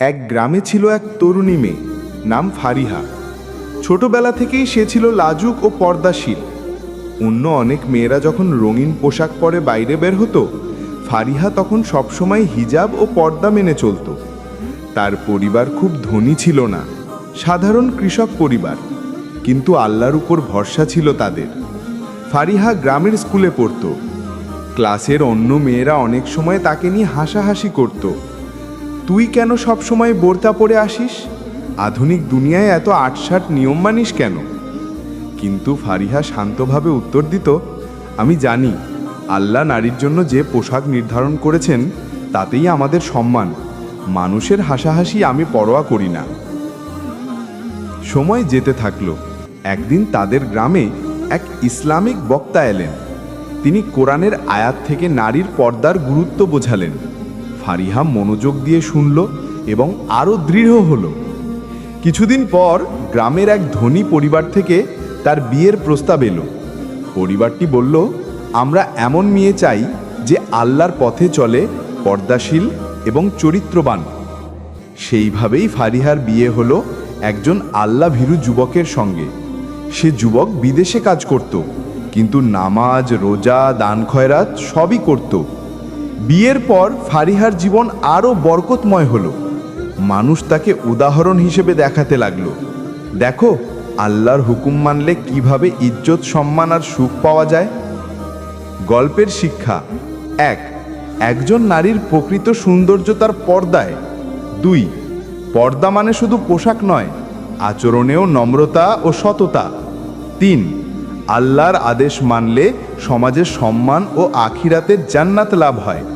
এক গ্রামে ছিল এক তরুণী মেয়ে, নাম ফারিহা। ছোটবেলা থেকেই সে ছিল লাজুক ও পর্দাশীল। অন্য অনেক মেয়েরা যখন রঙিন পোশাক পরে বাইরে বের হতো, ফারিহা তখন সবসময় হিজাব ও পর্দা মেনে চলত। তার পরিবার খুব ধনী ছিল না, সাধারণ কৃষক পরিবার, কিন্তু আল্লাহর উপর ভরসা ছিল তাদের। ফারিহা গ্রামের স্কুলে পড়তো। ক্লাসের অন্য মেয়েরা অনেক সময় তাকে নিয়ে হাসাহাসি করত। তুই কেন সব সময় বোরতা পরে আসিস? আধুনিক দুনিয়ায় এত আটসাট নিয়ম মানিস কেন? কিন্তু ফারিহা শান্তভাবে উত্তর দিত, আমি জানি, আল্লাহ নারীর জন্য যে পোশাক নির্ধারণ করেছেন, তাতেই আমাদের সম্মান। মানুষের হাসাহাসি আমি পরোয়া করি না। সময় যেতে থাকল। একদিন তাদের গ্রামে এক ইসলামিক বক্তা এলেন। তিনি কোরআনের আয়াত থেকে নারীর পর্দার গুরুত্ব বোঝালেন। ফারিহা মনোযোগ দিয়ে শুনল এবং আরও দৃঢ় হলো। কিছুদিন পর গ্রামের এক ধনী পরিবার থেকে তার বিয়ের প্রস্তাব এলো। পরিবারটি বলল, আমরা এমন মেয়ে চাই যে আল্লাহর পথে চলে, পর্দাশীল এবং চরিত্রবান। সেইভাবেই ফারিহার বিয়ে হলো একজন আল্লাহ ভীরু যুবকের সঙ্গে। সে যুবক বিদেশে কাজ করত, কিন্তু নামাজ, রোজা, দান খয়রাত সবই করত। বিয়ের পর ফারিহার জীবন আরও বরকতময় হলো। মানুষ তাকে উদাহরণ হিসেবে দেখাতে লাগল। দেখো, আল্লাহর হুকুম মানলে কীভাবে ইজ্জত, সম্মান আর সুখ পাওয়া যায়? গল্পের শিক্ষা। এক, একজন নারীর প্রকৃত সৌন্দর্য তার পর্দায়। দুই, পর্দা মানে শুধু পোশাক নয়, আচরণেও নম্রতা ও সততা। তিন আল্লাহর আদেশ মানলে সমাজের সম্মান ও আখিরাতের জান্নাত লাভ হয়।